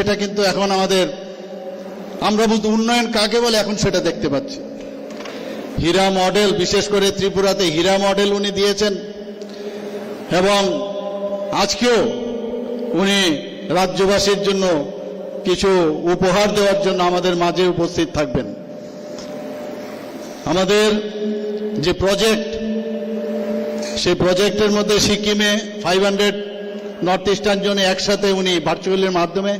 সেটা কিন্তু এখন আমাদের, আমরা বলতে উন্নয়ন কাকে বলে এখন সেটা দেখতে পাচ্ছি। হীরা মডেল, বিশেষ করে ত্রিপুরাতে হীরা মডেল উনি দিয়েছেন। এবং আজকেও উনি রাজ্যবাসীর জন্য কিছু উপহার দেওয়ার জন্য আমাদের মাঝে উপস্থিত থাকবেন। আমাদের যে প্রজেক্ট, সেই প্রজেক্টের মধ্যে সিকিমে ফাইভ হান্ড্রেড নর্থ ইস্টার্ন জোনে একসাথে উনি ভার্চুয়ালের মাধ্যমে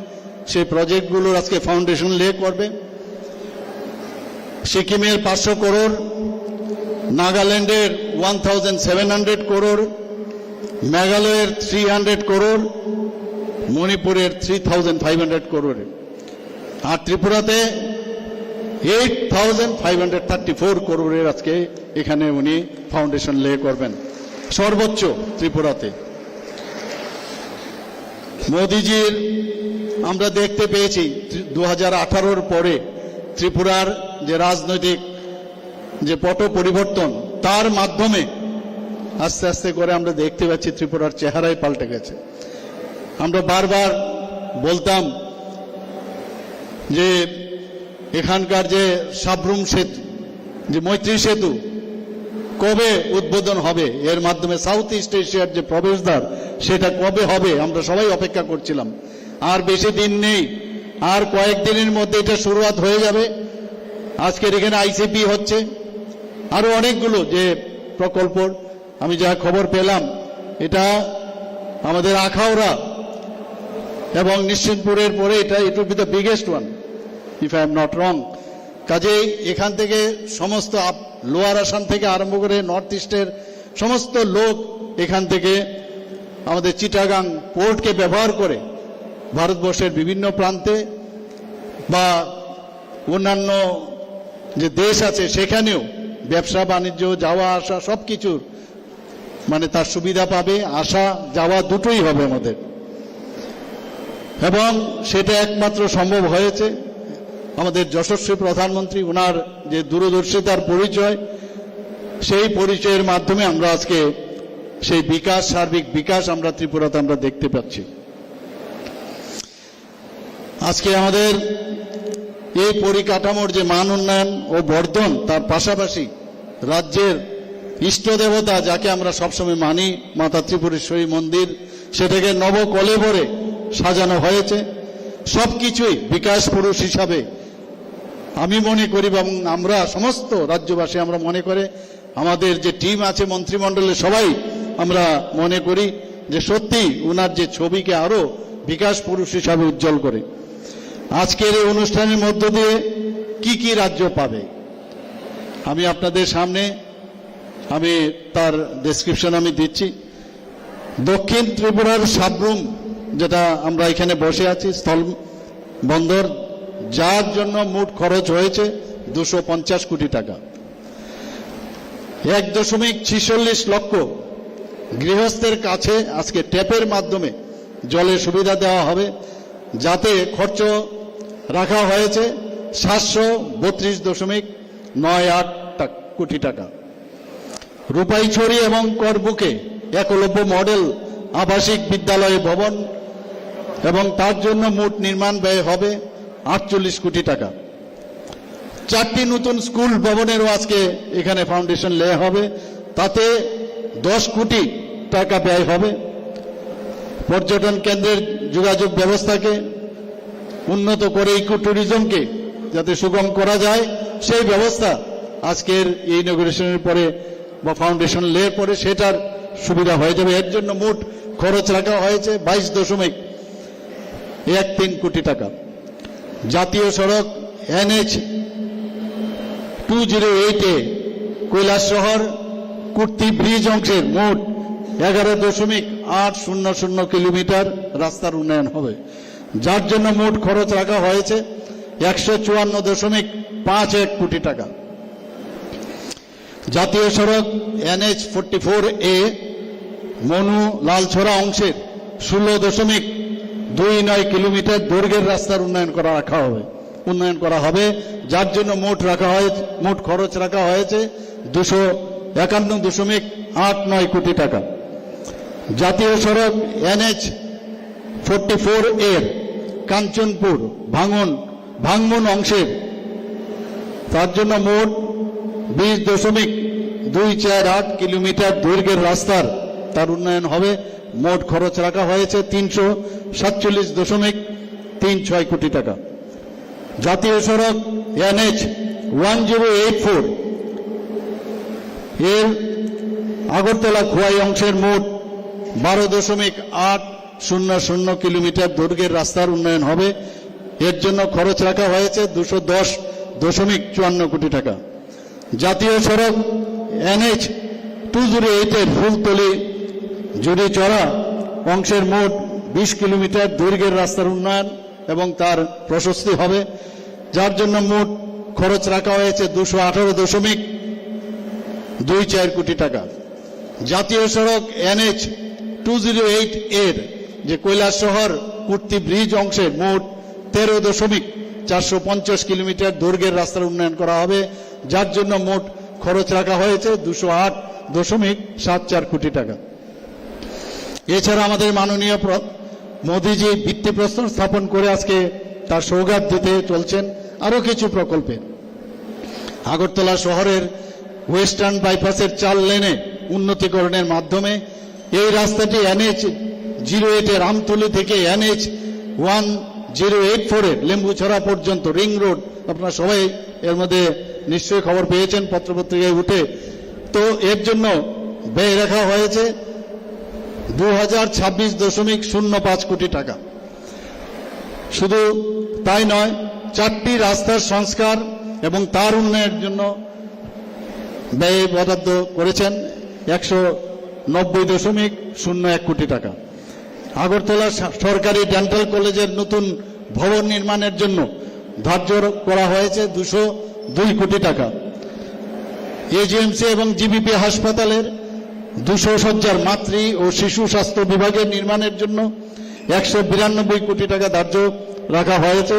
সেই প্রজেক্টগুলোর আজকে ফাউন্ডেশন লে করবে। সিকিমের পাঁচশো করোড় নাগাল্যান্ডের one thousand seven hundred crore মেঘালয়ের থ্রি হান্ড্রেড করোড় মণিপুরের three thousand five hundred crore আর ত্রিপুরাতে eight thousand five hundred thirty four করোড়ের আজকে এখানে উনি ফাউন্ডেশন লে করবেন। সর্বোচ্চ ত্রিপুরাতে। মোদিজির আমরা দেখতে পেয়েছি দু হাজার পরে ত্রিপুরার যে রাজনৈতিক যে পট পরিবর্তন, তার মাধ্যমে আস্তে আস্তে করে আমরা দেখতে পাচ্ছি ত্রিপুরার চেহারাই পাল্টে গেছে। আমরা বারবার বলতাম যে এখানকার যে সাবরুম সেতু, যে মৈত্রী সেতু কবে উদ্বোধন হবে, এর মাধ্যমে সাউথ ইস্ট এশিয়ার যে প্রবেশদ্বার, সেটা কবে হবে, আমরা সবাই অপেক্ষা করছিলাম। আর বেশি দিন নেই। আর কয়েকদিনের মধ্যে এটা শুরুয়াত হয়ে যাবে। আজকের এখানে আইসিপি হচ্ছে। আরও অনেকগুলো যে প্রকল্প আমি যা খবর পেলাম, এটা আমাদের আখাউড়া এবং নিশ্চিন্তপুরের পরে এটা it will be the biggest one if I am not wrong কাজেই এখান থেকে সমস্ত লোয়ার আসাম থেকে আরম্ভ করে নর্থ ইস্টের সমস্ত লোক এখান থেকে আমাদের চিটাগাং পোর্টকে ব্যবহার করে ভারতবর্ষের বিভিন্ন প্রান্তে বা অন্যান্য যে দেশ আছে, সেখানেও ব্যবসা, বাণিজ্য, যাওয়া, আসা সব কিছুর মানে তার সুবিধা পাবে, আসা, যাওয়া দুটোই হবে আমাদের। এবং সেটা একমাত্র সম্ভব হয়েছে। আমাদের যশস্বী প্রধানমন্ত্রী ওনার যে দূরদর্শিতার পরিচয়, সেই পরিচয়ের মাধ্যমে আমরা আজকে সেই বিকাশ, সার্বিক বিকাশ আমরা ত্রিপুরাতে আমরা দেখতে পাচ্ছি। আজকে আমাদের এই পরিকাঠামোর যে মান উন্নয়ন ও বর্ধন, তার পাশাপাশি রাজ্যের ইষ্ট দেবতা যাকে আমরা সবসময় মানি মাতা ত্রিপুরেশ্বরী মন্দির, সেটাকে নবকলেবরে সাজানো হয়েছে। সব কিছুই বিকাশ পুরুষ হিসাবে আমি মনে করি এবং আমরা সমস্ত রাজ্যবাসী আমরা মনে করে, আমাদের যে টিম আছে মন্ত্রিমণ্ডলে সবাই আমরা মনে করি যে সত্যি ওনার যে ছবিকে আরও বিকাশ পুরুষ হিসাবে উজ্জ্বল করে। আজকের এই অনুষ্ঠানের মধ্য দিয়ে কি কি রাজ্য পাবে? আমি আপনাদের সামনে আমি তার ডেসক্রিপশন আমি দিচ্ছি। দক্ষিণ ত্রিপুরার সাবরুম, যেটা আমরা এখানে বসে আছি, স্থল বন্দর, যার জন্য মোট খরচ হয়েছে দুশো কোটি টাকা। এক দশমিক ছিচল্লিশ লক্ষ গৃহস্থের কাছে আজকে ট্যাপের মাধ্যমে জলের সুবিধা দেওয়া হবে, যাতে খরচ রাখা হয়েছে সাতশো বত্রিশ দশমিক নয় আট কোটি টাকা। রূপাইছড়ি এবং করবুকে একলব্য মডেল আবাসিক বিদ্যালয় ভবন এবং তার জন্য মোট নির্মাণ ব্যয় হবে আটচল্লিশ কোটি টাকা। চারটি নতুন স্কুল ভবনেরও আজকে এখানে ফাউন্ডেশন লে হবে। তাতে দশ কোটি টাকা ব্যয় হবে। পর্যটন কেন্দ্রের যোগাযোগ ব্যবস্থাকে উন্নত করে ইকো ট্যুরিজমকে যাতে সুগম করা যায়, সেই ব্যবস্থা আজকের এই পরে বা ফাউন্ডেশন লে পরে সেটার সুবিধা হয়ে যাবে। এর জন্য মোট খরচ রাখা হয়েছে বাইশ দশমিক এক তিন কোটি টাকা। জাতীয় সড়ক এনএইচ টু জিরো এইটে কৈলাস শহর, কুর্তি ব্রিজ অংশের মোট এগারো দশমিক আট শূন্য শূন্য কিলোমিটার রাস্তার উন্নয়ন হবে। যার জন্য মোট খরচ রাখা হয়েছে একশো চুয়ান্ন দশমিক পাঁচ এক কোটি টাকা। জাতীয় সড়ক NH forty four A Manu Lalchhara অংশের ষোলো দশমিক দুই নয় কিলোমিটার দৈর্ঘ্যের রাস্তার উন্নয়ন করা রাখা হবে। উন্নয়ন করা হবে, যার জন্য মোট রাখা হয়েছে, মোট খরচ রাখা হয়েছে দুশো একান্ন দশমিক আট নয় কোটি টাকা। জাতীয় সড়ক এনএইচ ফোরটি ফোর এর কাঞ্চনপুর, ভাঙন, ভাঙমন অংশের। তার জন্য মোট বিশ দশমিক দুই চার আট কিলোমিটার দৈর্ঘ্যের রাস্তার। তার উন্নয়ন হবে। মোট খরচ রাখা হয়েছে তিনশো সাতচল্লিশ দশমিক তিন ছয় কোটি টাকা। জাতীয় সড়ক NH one zero eight four. এর আগরতলা খোয়াই অংশের মোট বারো দশমিক আট শূন্য শূন্য কিলোমিটার দৈর্ঘ্যের রাস্তার উন্নয়ন হবে। এর জন্য খরচ রাখা হয়েছে দুশো দশ দশমিক চুয়ান্ন কোটি টাকা। জাতীয় সড়ক এনএইচ টু জিরো এইটের ফুলতলি জুড়ি চড়া অংশের মোট বিশ কিলোমিটার দৈর্ঘ্যের রাস্তার উন্নয়ন এবং তার প্রশস্তি হবে। যার জন্য মোট খরচ রাখা হয়েছে দুশো আঠারো দশমিক দুই চার কোটি টাকা। জাতীয় সড়ক এনএইচ টু জিরো এইট এর যে কৈলাস শহর কুর্তি ব্রিজ অংশে মোট তেরো দশমিক চারশো পঞ্চাশ কিলোমিটার দৈর্ঘ্যের রাস্তার উন্নয়ন করা হবে, যার জন্য মোট খরচ রাখা হয়েছে দুশো আট দশমিক সাত চার কোটি টাকা। এছাড়া আমাদের মাননীয় মোদিজি ভিত্তিপ্রস্তর স্থাপন করে আজকে তার সৌগাত দিতে চলছেন আরও কিছু প্রকল্পে। আগরতলা শহরের ওয়েস্টার্ন বাইপাসের চার লেনে উন্নতিকরণের মাধ্যমে এই রাস্তাটি এনএইচ জিরো এইটের আমতলি থেকে এনএইচ ওয়ান জিরো এইট ফোরের লেম্বুছড়া পর্যন্ত, রিং রোড। আপনারা সবাই এর মধ্যে নিশ্চয়ই খবর পেয়েছেন, পত্রপত্রিকায় উঠে। তো এর জন্য ব্যয় রাখা হয়েছে দু হাজার ছাব্বিশ দশমিক শূন্য পাঁচ কোটি টাকা। শুধু তাই নয়, চারটি রাস্তার সংস্কার এবং তার উন্নয়নের জন্য ব্যয় বরাদ্দ করেছেন একশো নব্বই দশমিক শূন্য এক কোটি টাকা। আগরতলা সরকারি ডেন্টাল কলেজের নতুন ভবন নির্মাণের জন্য ধার্য করা হয়েছে দুশো দুই কোটি টাকা। এজিএমসি এবং জিবিপি হাসপাতালের দুশো সজ্জার মাতৃ ও শিশু স্বাস্থ্য বিভাগের নির্মাণের জন্য একশো বিরানব্বই কোটি টাকা ধার্য রাখা হয়েছে।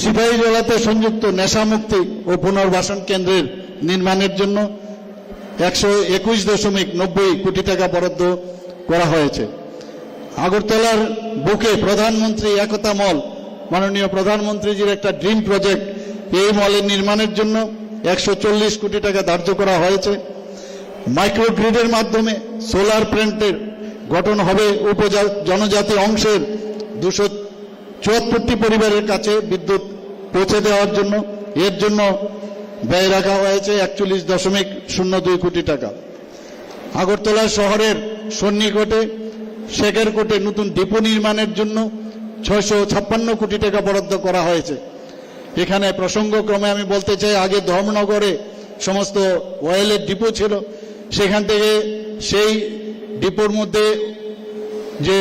সিপাহীজলাতে সংযুক্ত নেশামুক্তি ও পুনর্বাসন কেন্দ্রের নির্মাণের জন্য একশো একুশ দশমিক নব্বই কোটি টাকা বরাদ্দ করা হয়েছে। আগরতলার বুকে প্রধানমন্ত্রী একতা মল, মাননীয় প্রধানমন্ত্রীজির একটা ড্রিম প্রজেক্ট, এই মলের নির্মাণের জন্য একশো চল্লিশ কোটি টাকা ধার্য করা হয়েছে। মাইক্রোগ্রিডের মাধ্যমে সোলার প্ল্যান্টের গঠন হবে উপজা, জনজাতি অংশের দুশো চুয়াত্তরটি পরিবারের কাছে বিদ্যুৎ পৌঁছে দেওয়ার জন্য। এর জন্য ব্যয় রাখা হয়েছে একচল্লিশ দশমিক শূন্য দুই কোটি টাকা। আগরতলা শহরের সন্নিকটে শেখের কোটে নতুন ডিপো নির্মাণের জন্য ছয়শো ছাপ্পান্ন কোটি টাকা বরাদ্দ করা হয়েছে। এখানে প্রসঙ্গক্রমে আমি বলতে চাই, আগে ধর্মনগরে সমস্ত অয়েলের ডিপো ছিল, সেখান থেকে সেই ডিপোর মধ্যে যে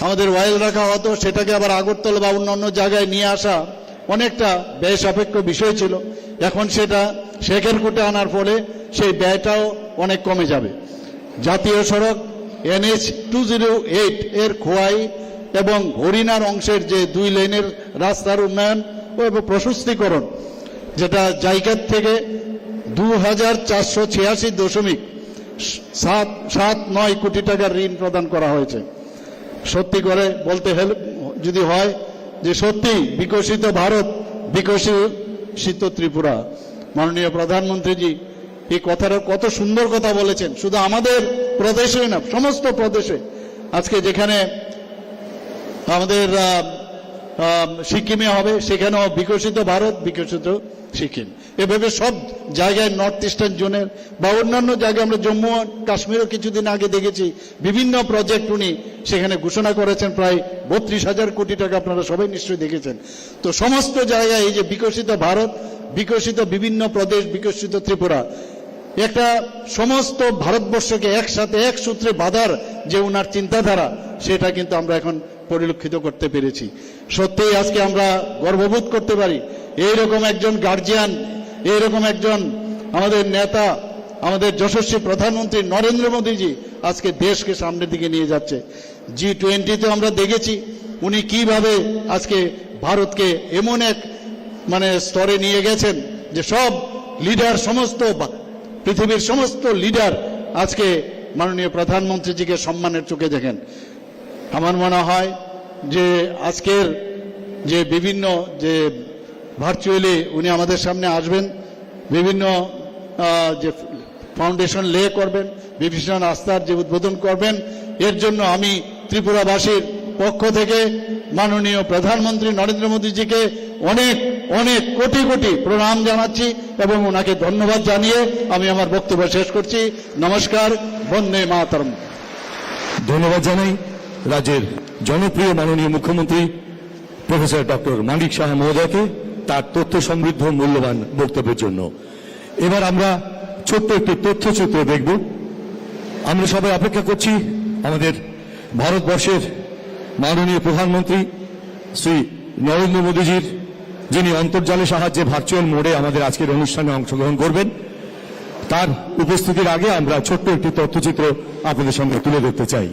আমাদের অয়েল রাখা হতো, সেটাকে আবার আগরতলা বা অন্যান্য জায়গায় নিয়ে আসা অনেকটা ব্যয় সাপেক্ষ বিষয় ছিল। এখন সেটা শেখের কোটে আনার ফলে সেই ব্যয়টাও অনেক কমে যাবে। জাতীয় সড়ক এনএইচ টু জিরো এইট এর খোয়াই এবং হরিণার অংশের যে দুই লেনের রাস্তার উন্নয়ন ও প্রশস্তিকরণ, যেটা জায়গার থেকে দু হাজার চারশো ছিয়াশি দশমিক সাত সাত, নয় কোটি টাকার ঋণ প্রদান করা হয়েছে। সত্যি করে বলতে হেল্প যদি হয় যে সত্যি বিকশিত ভারত, বিকশিত ত্রিপুরা। মাননীয় প্রধানমন্ত্রীজি এই কথাটা কত সুন্দর কথা বলেছেন। শুধু আমাদের প্রদেশে না, সমস্ত প্রদেশে। আজকে যেখানে আমাদের সিকিমে হবে, সেখানেও বিকশিত ভারত, বিকশিত সিকিম। এভাবে সব জায়গায় নর্থ ইস্টার্ন জোনের বা অন্যান্য জায়গায় আমরা জম্মু কাশ্মীরও কিছুদিন আগে দেখেছি, বিভিন্ন প্রজেক্ট উনি সেখানে ঘোষণা করেছেন, প্রায় বত্রিশ হাজার কোটি টাকা আপনারা সবাই নিশ্চয়ই দেখেছেন। তো সমস্ত জায়গায় এই যে বিকশিত ভারত, বিকশিত বিভিন্ন প্রদেশ, বিকশিত ত্রিপুরা একটা সমস্ত ভারতবর্ষকে একসাথে এক সূত্রে বাঁধার যে উনার চিন্তাধারা, সেটা কিন্তু আমরা এখন পরিলক্ষিত করতে পেরেছি। সত্যিই আজকে আমরা গর্ববোধ করতে পারি, এইরকম একজন গার্জিয়ান এইরকম একজন আমাদের নেতা, আমাদের যশস্বী প্রধানমন্ত্রী নরেন্দ্র মোদীজি আজকে দেশকে সামনের দিকে নিয়ে যাচ্ছে। জি টোয়েন্টিতে আমরা দেখেছি, উনি কীভাবে আজকে ভারতকে এমন এক মানে স্তরে নিয়ে গেছেন যে সব লিডার সমস্ত পৃথিবীর সমস্ত লিডার আজকে মাননীয় প্রধানমন্ত্রীজিকে সম্মানের চোখে দেখেন। আমার মনে হয় যে আজকের যে বিভিন্ন যে ভার্চুয়ালি উনি আমাদের সামনে আসবেন, বিভিন্ন যে ফাউন্ডেশন লে করবেন বিভিন্ন রাস্তার যে উদ্বোধন করবেন, এর জন্য আমি ত্রিপুরাবাসীর পক্ষ থেকে মাননীয় প্রধানমন্ত্রী নরেন্দ্র মোদীজিকে অনেক অনেক কোটি কোটি প্রণাম জানাচ্ছি এবং ওনাকে ধন্যবাদ জানিয়ে আমি আমার বক্তব্য শেষ করছি। নমস্কার, বন্দে মাতরম। ধন্যবাদ জানাই রাজ্যের জনপ্রিয় মাননীয় মুখ্যমন্ত্রী প্রফেসর ডক্টর মানিক সাহা মহোদয়কে তার তথ্য সমৃদ্ধ মূল্যবান বক্তব্যের জন্য। এবার আমরা ছোট্ট একটি তথ্যচিত্র দেখব। আমরা সবাই অপেক্ষা করছি আমাদের ভারতবর্ষের মাননীয় প্রধানমন্ত্রী শ্রী নরেন্দ্র মোদীজির যিনি অন্তর্জালের সাহায্যে ভার্চুয়াল মোডে আমাদের আজকের অনুষ্ঠানে অংশগ্রহণ করবেন, তার উপস্থিতির আগে আমরা ছোট্ট একটি তথ্যচিত্র আপনাদের সঙ্গে তুলে ধরতে চাই।